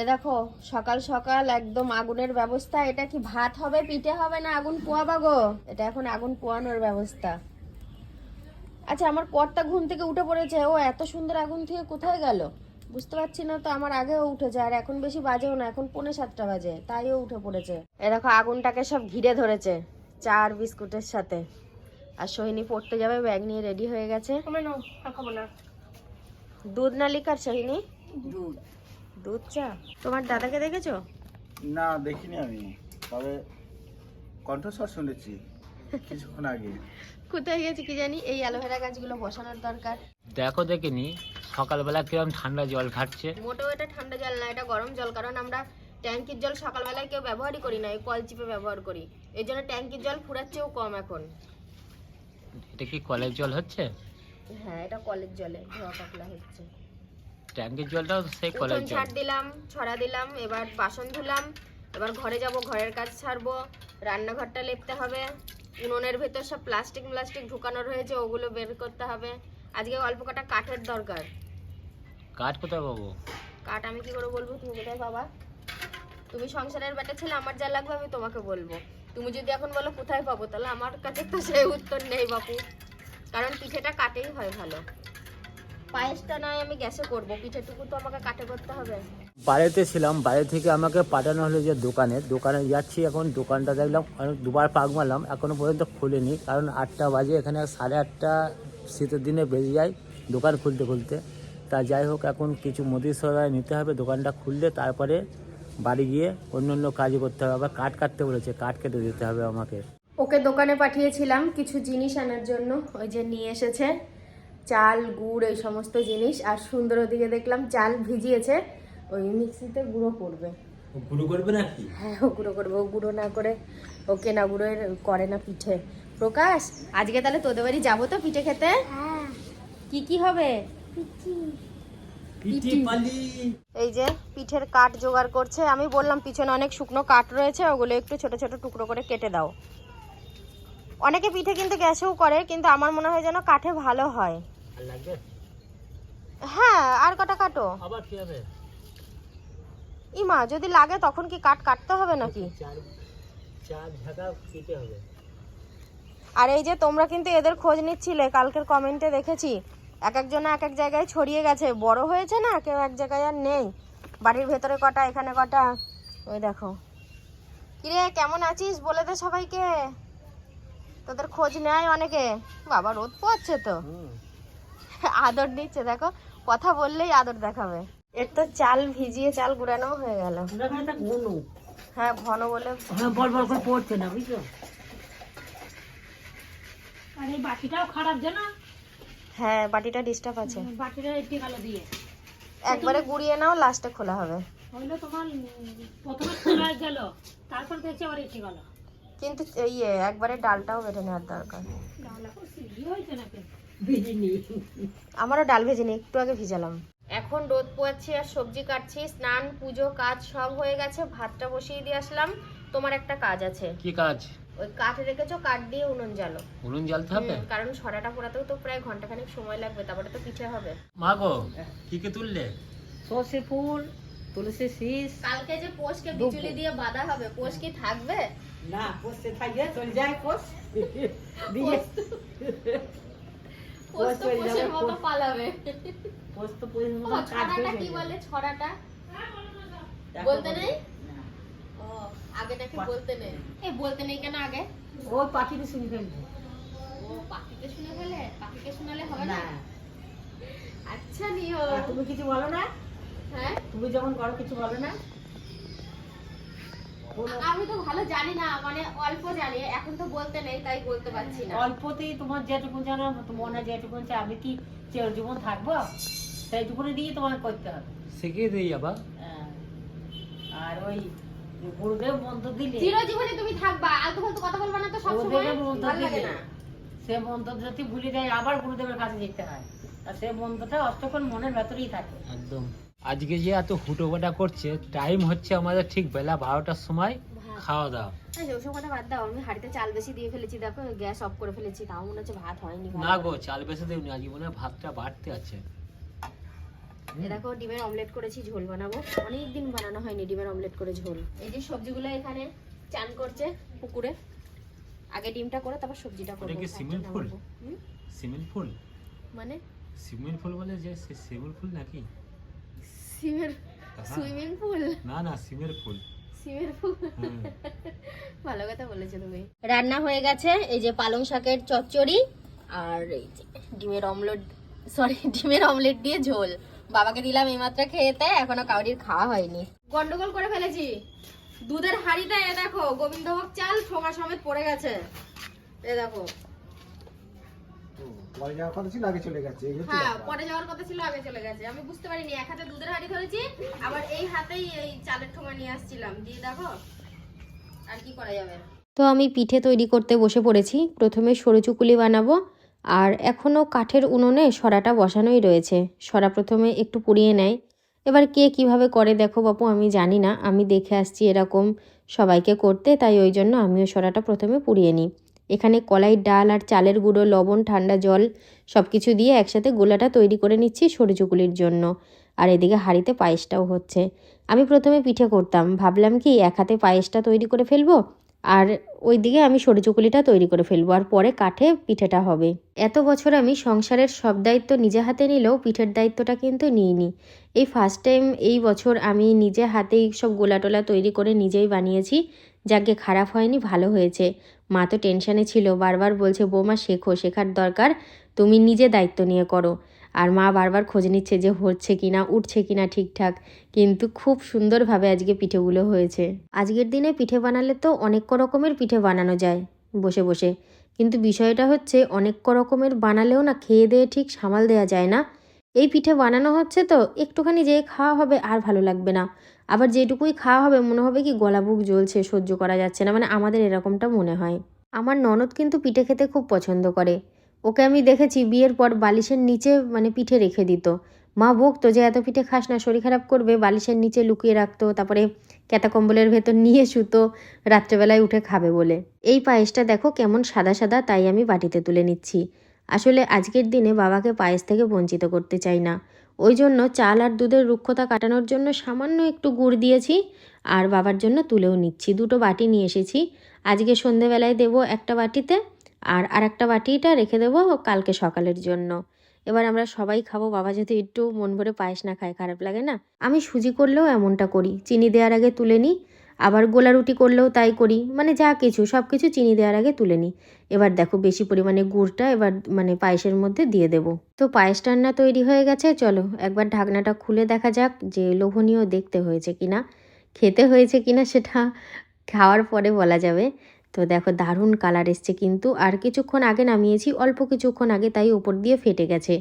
এ দেখো সকাল সকাল একদম আগুনের ব্যবস্থা। এটা কি ভাত হবে পিঠে হবে না আগুন পোয়াবা গো? এটা এখন আগুন পোয়ানোর ব্যবস্থা। আচ্ছা আমার কর্তা ঘুম থেকে উঠে পড়েছে। ও এত সুন্দর আগুন থেকে কোথায় গেল? বুঝতে পারছি না তো আমার আগেও উঠেছে আর এখন বেশি বাজেও না এখন পৌনে সাতটা বাজে তাইও উঠে পড়েছে। এ দেখো আগুনটাকে সব ঘিরে ধরেছে চার বিস্কুটের সাথে। আর সোহিনী পড়তে যাবে ব্যাগ নিয়ে রেডি হয়ে গেছে। দুধ না লিকার সোহিনী? দুধ। দুধ চা? তোমার দাদাকে দেখেছ? না দেখিনি আমি। তবে কণ্ঠস্বর শুনেছি কিছুক্ষণ আগে। কোথায় গেছে কি জানি এই অ্যালোভেরা গাছগুলো বসানোর দরকার। দেখো দেখিনি। সকালবেলা কিরম ঠান্ডা জল খাচ্ছে। মোটেও এটা ঠান্ডা জল না এটা গরম জল কারণ আমরা ট্যাঙ্কির জল সকালবেলায় কেউ ব্যবহারই করি না এই কল চিপে ব্যবহার করি। এই জন্য ট্যাঙ্কির জল ফুরাচ্ছেও কম এখন। এটা কি কলের জল হচ্ছে? হ্যাঁ এটা কলের জলে ধোয়া পাতলা হচ্ছে। ট্যাঙ্কের জলটাও সেই কলের জল ছাড় দিলাম ছড়া দিলাম এবার বাসন ধুলাম এবার ঘরে যাব ঘরের কাজ ছাড়বো রান্নাঘরটা লেপতে হবে উনুনের ভেতর সব প্লাস্টিক প্লাস্টিক ঢুকানো রয়েছে ওগুলো বের করতে হবে। আজকে অল্প কটা কাঠের দরকার। কাঠ কোথায় পাবো? কাঠ আমি কি করে বলব তুমি কোথায় পাবা? তুমি সংসারের বেটা ছেলে আমার যা লাগবে আমি তোমাকে বলব। তুমি যদি এখন বলো কোথায় পাবো তাহলে আমার কাছে তো সেই উত্তর নেই বাপু। কারণ পিঠেটা কাটেই হয় ভালো। পায়েসটা নয় আমি গ্যাসে করব। পিঠেটুকু তো আমাকে কাটে করতে হবে। বাড়িতে ছিলাম বাড়ি থেকে আমাকে পাঠানো হলো যে দোকানে। দোকানে যাচ্ছি এখন দোকানটা দেখলাম দুবার পাক মারলাম এখনও পর্যন্ত খুলেনি কারণ আটটা বাজে এখানে সাড়ে আটটা শীতের দিনে বেরিয়ে যায় দোকান খুলতে খুলতে। তা যাই হোক এখন কিছু মুদির সরাই নিতে হবে দোকানটা খুললে তারপরে বাড়ি গিয়ে অন্য অন্য কাজ করতে হবে। আবার কাঠ কাটতে বলেছে কাঠ কেটে দিতে হবে আমাকে। ওকে দোকানে পাঠিয়েছিলাম কিছু জিনিস আনার জন্য ওই যে নিয়ে এসেছে। চাল গুড় এই সমস্ত জিনিস আর সুন্দর ওদিকে দেখলাম চাল ভিজিয়েছে। ওই মিক্সিতে গুঁড়ো করবে। গুরু করবে নাকি? হ্যাঁ ও গুঁড়ো করবে। ও গুঁড়ো না করে ও কেনা গুঁড়ো করে না পিঠে। প্রকাশ আজকে তাহলে তোদের বাড়ি যাব তো পিঠে খেতে? কি কি হবে? এই যে পিঠের কাঠ জোগাড় করছে। আমি বললাম পিছনে অনেক শুকনো কাঠ রয়েছে ওগুলো একটু ছোট ছোট টুকরো করে কেটে দাও। অনেকে পিঠে কিন্তু গ্যাসেও করে কিন্তু আমার মনে হয় যেন কাঠে ভালো হয়। লাগবে? হ্যাঁ আর কটা কাটো? আবার কি হবে? ইমা যদি লাগে তখন কি কাঠ কাটতে হবে নাকি? চার চার ঢাকা দিতে হবে। আর এই যে তোমরা কিন্তু এদের খোঁজ নিচ্ছিলে কালকের কমেন্টে দেখেছি এক একজনে এক এক জায়গায় ছড়িয়ে গেছে। বড় হয়েছে না কেউ এক জায়গায় আর নেই। বাড়ির ভেতরে কটা এখানে কটা? ওই দেখো। কিরে কেমন আছিস? বলে দে সবাইকে। তোদের খোঁজ নেয় অনেকে। বাবা রোদ পোয়াচ্ছে তো। আদর দিচ্ছে দেখো। কথা বললেই আদর দেখাবে। এর তো চাল ভিজিয়ে চাল গুড়ানো হয়ে গেল। হ্যাঁ ঘন বলে বল বল করে পড়ছে না বুঝছ? আর এই বাটিটাও খারাপ জানা? হ্যাঁ বাটিটা ডিস্টার্ব আছে। বাটিটা একটি কালো দিয়ে। একবারে গুড়িয়ে নাও লাস্টে খোলা হবে। হইল তোমার প্রথমে খোলা গেল তারপর দেখছি আবার একটি কালো। কিন্তু ইয়ে একবারে ডালটাও বেটে নেওয়ার দরকার। কি হয়েছে নাকি? আমারও ডাল ভেজে নিই একটু আগে ভিজালাম। এখন রোদ পোয়াচ্ছি আর সবজি কাটছি স্নান পুজো কাজ সব হয়ে গেছে ভাতটা বসিয়ে দিয়ে আসলাম। তোমার একটা কাজ আছে। কি কাজ? ওই কাঠ রেখেছো কাঠ দিয়ে উনুন জ্বালো। উনুন জ্বালতে হবে? কারণ ছড়াটা পোড়াতেও তো প্রায় ঘন্টাখানেক সময় লাগবে তারপরে তো পিঠে হবে। মা গো কি কি তুললে? সর্ষে ফুল তুলসী শীষ। কালকে যে পোষকে বিচুলি দিয়ে বাঁধা হবে পোষ কি থাকবে? না পোষে থাকবে চলে যায় পোষ। দিয়ে পোষ তো চলে যাবে, পোষের মতো পালাবে। পোষ তো পোষ ও, ছড়াটা কি বলে? ছড়াটা? বলতে নেই? ও আগে নাকি বলতে নেই। এই বলতে নেই কেন আগে? ও পাখিতে শুনে ফেলবে। ও পাখিকে শুনে ফেলে? পাখিকে শোনালে হবে না? আচ্ছা নিও। তুমি কিছু বলো না? হ্যাঁ? তুমি যখন করো কিছু বলো না। আমি তো ভালো জানি না মানে অল্প জানি এখন তো বলতে নেই তাই বলতে পারছি না। অল্পতেই তোমার যেটুকু জানো মনে যেটুকু আমি কি চির জীবন থাকব? সেইটুকুনি দিয়ে তোমার করতে হবে। শিখিয়ে দিই আবার। হ্যাঁ। আর ওই গুরুদেব মন্ত্র দিলে চিরজীবনে তুমি থাকবা আলতু ফালতু কথা বলবা না তো সব সময় মন্ত্র ভালো লাগে দিলে। না। সে মন্ত্র যদি ভুলে যায় আবার গুরুদেবের কাছে যেতে হয়। আর সে মন্ত্রটা অষ্টক্ষণ মনের ভেতরেই থাকে। একদম। আজকে যে এত হুটোপাটা করছে টাইম হচ্ছে আমাদের ঠিক বেলা বারোটার সময় খাওয়া দাওয়া। আচ্ছা ওসব কথা বাদ দাও আমি হাড়িতে চাল বেশি দিয়ে ফেলেছি দেখো গ্যাস অফ করে ফেলেছি তাও মনে হচ্ছে ভাত হয়নি না গো চাল বেশি দেবনি আজকে মনে হয় ভাতটা বাড়তে আছে। দেখো ডিমের অমলেট করেছি ঝোল বানাবো। অনেক দিন বানানো হয়নি ডিমের অমলেট করে ঝোল। এই যে সবজিগুলো এখানে চান করছে পুকুরে আগে ডিমটা করে তারপর সবজিটা করব এটা কি সিমেন্ট ফুল? সিমেন্ট মানে? সিমেন্ট ফুল বলে যে ফুল নাকি? সিমের। Swimming pool. না না সিমের ফুল সিমের ফুল হুম। ভালো কথা বলেছ তুমি। রান্না হয়ে গেছে এই যে পালং শাকের চচ্চড়ি আর এই যে ডিমের অমলেট সরি ডিমের অমলেট দিয়ে ঝোল। বাবাকে দিলাম এইমাত্র খেয়েতে এখনও কাউরির খাওয়া হয়নি। গন্ডগোল করে ফেলেছি। দুধের হাঁড়িটা এ দেখো গোবিন্দভোগ চাল ঠোঙা সমেত পড়ে গেছে। এ দেখো। পরে যাওয়ার কথা ছিল আগে চলে গেছে হ্যাঁ পরে যাওয়ার কথা ছিল আগে চলে গেছে। আমি বুঝতে পারিনি এক হাতে দুধের হাঁড়ি ধরেছি আবার এই হাতেই এই চালের ঠোঙা নিয়ে আসছিলাম। দিয়ে দেখো আর কি করা যাবে। তো আমি পিঠে তৈরি করতে বসে পড়েছি। প্রথমে সরু চুকুলি বানাবো আর এখনও কাঠের উনুনে সরাটা বসানোই রয়েছে। সরা প্রথমে একটু পুড়িয়ে নেয়। এবার কে কীভাবে করে দেখো বাপু আমি জানি না। আমি দেখে আসছি এরকম সবাইকে করতে তাই ওই জন্য আমিও সরাটা প্রথমে পুড়িয়ে নিই। এখানে কলাইয়ের ডাল আর চালের গুঁড়ো, লবণ, ঠান্ডা জল সব কিছু দিয়ে একসাথে গোলাটা তৈরি করে নিচ্ছি সরুচুকুলির জন্য। আর এদিকে হাঁড়িতে পায়েসটাও হচ্ছে। আমি প্রথমে পিঠে করতাম। ভাবলাম কি, এক হাতে পায়েসটা তৈরি করে ফেলব? আর ওইদিকে আমি সরু চুকুলিটা তৈরি করে ফেলব আর পরে কাঠে পিঠেটা হবে। এত বছর আমি সংসারের সব দায়িত্ব নিজে হাতে নিলেও পিঠের দায়িত্বটা কিন্তু নিইনি। এই ফার্স্ট টাইম এই বছর আমি নিজে হাতেই সব গোলা টোলা তৈরি করে নিজেই বানিয়েছি। যাকে খারাপ হয়নি, ভালো হয়েছে। মা তো টেনশানে ছিল, বারবার বলছে, বৌমা শেখো, শেখার দরকার। তুমি নিজে দায়িত্ব নিয়ে করো। আর মা বারবার খোঁজ নিচ্ছে যে হচ্ছে কিনা, উঠছে কিনা ঠিকঠাক। কিন্তু খুব সুন্দরভাবে আজকে পিঠেগুলো হয়েছে। আজকের দিনে পিঠে বানালে তো অনেক রকমের পিঠে বানানো যায় বসে বসে। কিন্তু বিষয়টা হচ্ছে অনেক রকমের বানালেও না খেয়ে দিয়ে ঠিক সামাল দেওয়া যায় না। এই পিঠে বানানো হচ্ছে তো একটুখানি যে খাওয়া হবে আর ভালো লাগবে না। আবার যেটুকুই খাওয়া হবে মনে হবে কি গলা বুক জ্বলছে, সহ্য করা যাচ্ছে না। মানে আমাদের এরকমটা মনে হয়। আমার ননদ কিন্তু পিঠে খেতে খুব পছন্দ করে। ওকে আমি দেখেছি বিয়ের পর বালিশের নিচে মানে পিঠে রেখে দিত। মা বকতো যে এত পিঠে খাস না, শরীর খারাপ করবে, বালিশের নিচে লুকিয়ে রাখতো, তারপরে ক্যাতা কম্বলের ভেতর নিয়ে শুতো, রাত্রেবেলায় উঠে খাবে বলে। এই পায়েসটা দেখো কেমন সাদা সাদা, তাই আমি বাটিতে তুলে নিচ্ছি। আসলে আজকের দিনে বাবাকে পায়েস থেকে বঞ্চিত করতে চাই না। ওই জন্য চাল আর দুধের রুক্ষতা কাটানোর জন্য সামান্য একটু গুড় দিয়েছি, আর বাবার জন্য তুলেও নিচ্ছি। দুটো বাটি নিয়ে এসেছি। আজকে সন্ধেবেলায় দেবো একটা বাটিতে। আর আর আরেকটা বাটিটা রেখে দেবো কালকে সকালের জন্য। এবার আমরা সবাই খাব। বাবা যদি একটু মন ভরে পায়েস না খায়, খারাপ লাগে না? আমি সুজি করলেও এমনটা করি। চিনি দেওয়ার আগে তুলে নিই, আবার গোলা রুটি করলেও তাই করি। মানে যা কিছু সব কিছু চিনি দেওয়ার আগে তুলে নিই। এবার দেখো বেশি পরিমাণে গুড়টা এবার মানে পায়েসের মধ্যে দিয়ে দেবো। তো পায়েস রান্না তৈরি হয়ে গেছে, চলো একবার ঢাকনাটা খুলে দেখা যাক যে লোভনীয় দেখতে হয়েছে কিনা। খেতে হয়েছে কিনা সেটা খাওয়ার পরে বলা যাবে। তো দেখো দারুণ কালার এসছে কিন্তু। আর কিছুক্ষণ আগে নামিয়েছি, অল্প কিছুক্ষণ আগে তাই ওপর দিয়ে ফেটে গেছে।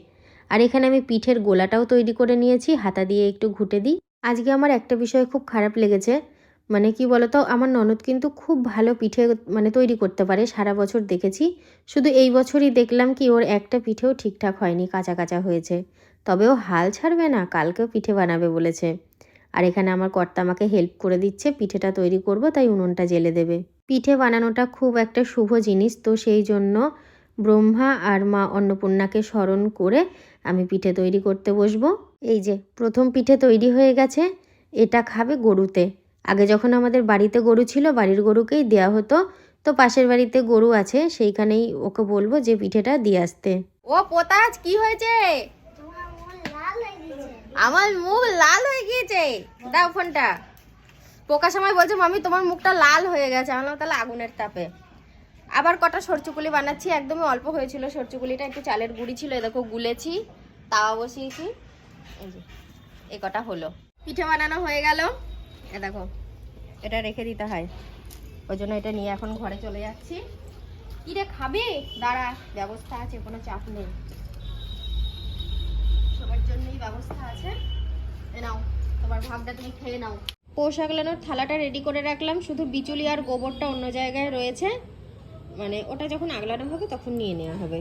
আর এখানে আমি পিঠের গোলাটাও তৈরি করে নিয়েছি, হাতা দিয়ে একটু ঘুটে দিই। আজকে আমার একটা বিষয় খুব খারাপ লেগেছে মানে কি বলতো, আমার ননদ কিন্তু খুব ভালো পিঠে মানে তৈরি করতে পারে, সারা বছর দেখেছি। শুধু এই বছরই দেখলাম কি ওর একটা পিঠেও ঠিকঠাক হয়নি, কাঁচা কাঁচা হয়েছে। তবে ও হাল ছাড়বে না, কালকেও পিঠে বানাবে বলেছে। আর এখানে আমার কর্তা আমাকে হেল্প করে দিচ্ছে, পিঠেটা তৈরি করব, তাই উনুনটা জেলে দেবে। পিঠে বানানোটা খুব একটা শুভ জিনিস। তো সেই জন্য ব্রহ্মা আর মা অন্নপূর্ণাকে স্মরণ করে আমি পিঠে তৈরি করতে বসবো। এই যে প্রথম পিঠে তৈরি হয়ে গেছে এটা খাবে গরুতে। আগে যখন আমাদের বাড়িতে গরু ছিল বাড়ির গরুকেই দেওয়া হতো। তো পাশের বাড়িতে গরু আছে সেইখানেই ওকে বলব যে পিঠেটা দিয়ে আসতে। ও পোতাজ কি হয়েছে? আমার মুখ লাল হয়ে গিয়েছে। দাও ফোনটা। পোকা সময় বলছে মামি তোমার মুখটা লাল হয়ে গেছে। আমি বললাম, তাহলে আগুনের তাপে। আবার কটা সরচুকুলি বানাচ্ছি একদমই অল্প হয়েছিল সরচুকুলিটা একটু চালের গুঁড়ি ছিল দেখো গুলেছি তাওয়া বসিয়েছি। এই যে এ কটা হলো। পিঠে বানানো হয়ে গেল। এ দেখো এটা রেখে দিতে হয়। ওই জন্য এটা নিয়ে এখন ঘরে চলে যাচ্ছি। কি রে খাবে? দাঁড়া ব্যবস্থা আছে কোনো চাপ নেই। সবার জন্যই ব্যবস্থা আছে। এ নাও তোমার ভাগটা তুমি খেয়ে নাও। পোষ আগলানোর থালাটা রেডি করে রাখলাম। শুধু বিচুলি আর গোবরটা অন্য জায়গায় রয়েছে। মানে ওটা যখন আগলানো হবে তখন নিয়ে নেওয়া হবে।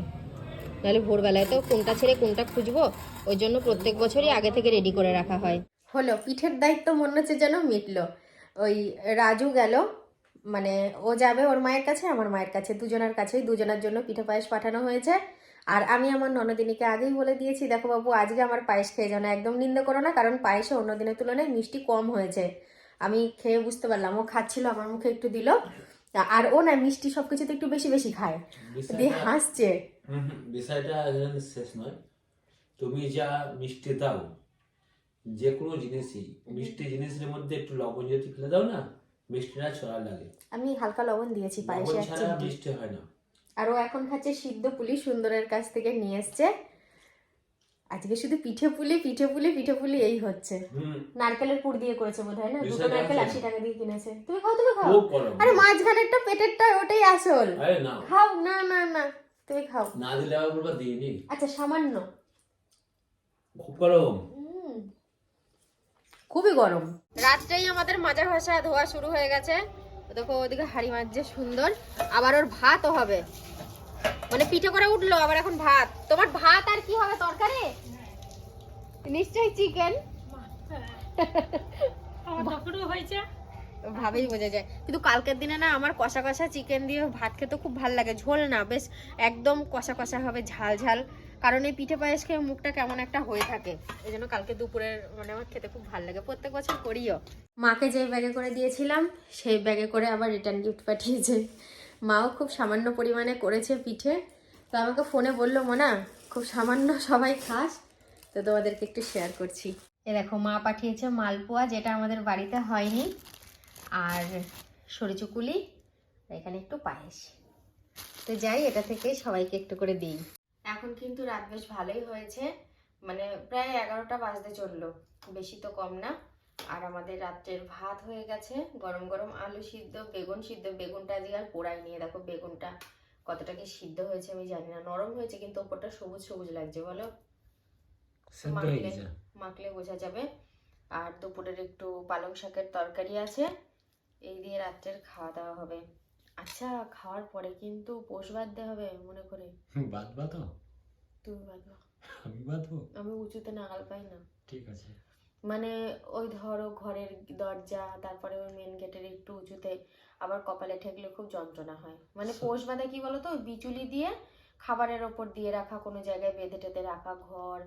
নাহলে ভোরবেলায় তো কোনটা ছেড়ে কোনটা খুঁজবো, ওই জন্য প্রত্যেক বছরই আগে থেকে রেডি করে রাখা হয়। হলো, পিঠের দায়িত্ব মনে হচ্ছে যেন মিটলো। ওই রাজু গেল মানে ও যাবে ওর মায়ের কাছে, আমার মায়ের কাছে, দুজনের কাছেই, দুজনের জন্য পিঠে পায়েস পাঠানো হয়েছে। আর আমি আমার ননদিনীকে আগেই বলে দিয়েছি দেখো বাবু আজকে আমার পায়েস খেয়ে যাও না একদম নিন্দে করো না কারণ পায়েসে অন্য দিনের তুলনায় মিষ্টি কম হয়েছে। আমি খেয়ে বুঝতে পারলাম ও খাচ্ছিল আমার মুখে একটু দিল। আর ও না মিষ্টি সব কিছুতে একটু বেশি বেশি খায়। দিয়ে হাসছে। বিষয়টা শেষ নয়। তুমি যা মিষ্টি দাও যে কোনো জিনিসই মিষ্টি জিনিসের মধ্যে একটু লবণ যদি ফেলে দাও না মিষ্টিটা ছড়া লাগে। আমি হালকা লবণ দিয়েছি পায়েসে মিষ্টি হয় না। আর ও এখন খাচ্ছে সিদ্ধ পুলি সুন্দরের কাছ থেকে নিয়ে এসছে। আজকে শুধু পিঠে পুলি পিঠে পুলি পিঠে পুলি এই হচ্ছে। নারকেলের পুর দিয়ে করেছে বোধ হয় না? দুটো নারকেল আশি টাকা দিয়ে কিনেছে। তুমি খাও তুমি খাও। আরে মাঝখানেরটা পেটেরটা ওটাই আসল। খাও না না না। তুমি খাও। না দিলে আবার বলবা দিইনি। আচ্ছা সামান্য। খুব গরম। হুম। খুবই গরম। রাত্রেই আমাদের মাজা ভাষা ধোয়া শুরু হয়ে গেছে। দেখো ওদিকে হাড়ি মাজছে সুন্দর। আবার ওর ভাতও হবে। মানে পিঠে করে উঠল আবার এখন ভাত। তোমার ভাত আর কি হবে তরকারি? নিশ্চয়ই চিকেন হয়েছে। ভাবেই বোঝা যায়। কিন্তু কালকের দিনে না আমার কষা কষা চিকেন দিয়ে ভাত খেতে খুব ভালো লাগে ঝোল না বেশ একদম কষা কষা হবে ঝাল ঝাল। কারণ এই পিঠে পায়েস খেয়ে মুখটা কেমন একটা হয়ে থাকে। এই জন্য কালকে দুপুরের মানে আমার খেতে খুব ভালো লাগে। প্রত্যেক বছর করিও। মাকে যে ব্যাগে করে দিয়েছিলাম সেই ব্যাগে করে আবার রিটার্ন গিফট পাঠিয়েছে। মাও খুব সামান্য পরিমাণে করেছে পিঠে। তো আমাকে ফোনে বলল মোনা খুব সামান্য সবাই খাস তো তোমাদেরকে একটু শেয়ার করছি। এ দেখো মা পাঠিয়েছে মালপোয়া যেটা আমাদের বাড়িতে হয়নি। আর সরিচুকুলি এখানে একটু পায়েস। তো যাই এটা থেকে সবাইকে একটু করে দিই। এখন কিন্তু রাত বেশ ভালোই হয়েছে। মানে প্রায় এগারোটা বাজতে চলল। বেশি তো কম না। আর আমাদের রাত্রের ভাত হয়ে গেছে। গরম গরম আলু সিদ্ধ বেগুন সিদ্ধ। বেগুনটা আজকে আর পোড়াই নিয়ে দেখো বেগুনটা কতটা কি সিদ্ধ হয়েছে আমি জানি না। নরম হয়েছে কিন্তু ওপরটা সবুজ সবুজ লাগছে বলো? মাখলে মাখলে বোঝা যাবে। আর দুপুরের একটু পালং শাকের তরকারি আছে। এই দিয়ে রাত্রের খাওয়া দাওয়া হবে। আচ্ছা খাওয়ার পরে কিন্তু পোষ বাঁধতে হবে মনে করে। বাঁধবা তো? তুমি বাঁধবা। আমি বাঁধবো? আমি উঁচুতে নাগাল পাই না। ঠিক আছে। মানে ওই ধরো ঘরের দরজা তারপরে ওই মেন গেটের একটু উঁচুতে আবার কপালে ঠেকলে খুব যন্ত্রণা হয়। মানে পোষ বাঁধা কি বলতো? বিচুলি দিয়ে খাবারের ওপর দিয়ে রাখা কোনো জায়গায় বেঁধে টেঁধে রাখা ঘর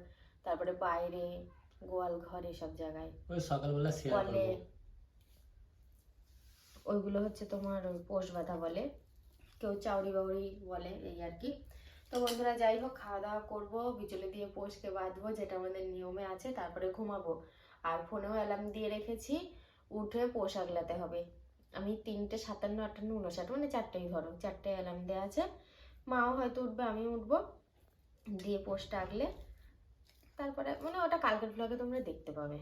তারপরে বাইরে গোয়াল ঘর এসব জায়গায়। ওই সকালবেলা শেয়ার করব। ওইগুলো হচ্ছে তোমার পোষ বাঁধা বলে, কেউ চাউরি বাউরি বলে এই আর কি। তো বন্ধুরা যাই হোক, খাওয়া দাওয়া করব, বিচুলি দিয়ে পোষকে বাঁধবো, যেটা আমাদের নিয়মে আছে, তারপরে ঘুমাবো। আর ফোনেও অ্যালার্ম দিয়ে রেখেছি, উঠে পোষ আগলাতে হবে। আমি তিনটে সাতান্ন, আটান্ন উনষাট মানে চারটেই ধরো চারটে অ্যালার্ম দেওয়া আছে। মাও হয়তো উঠবে, আমিও উঠবো। দিয়ে পোষটা আগলে, তারপরে মানে ওটা কালকের ব্লগে তোমরা দেখতে পাবে।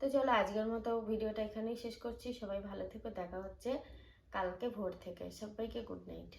তো চলো আজকের মতো ভিডিওটা এখানেই শেষ করছি। সবাই ভালো থেকো, দেখা হচ্ছে কালকে ভোর থেকে। সবাইকে গুড নাইট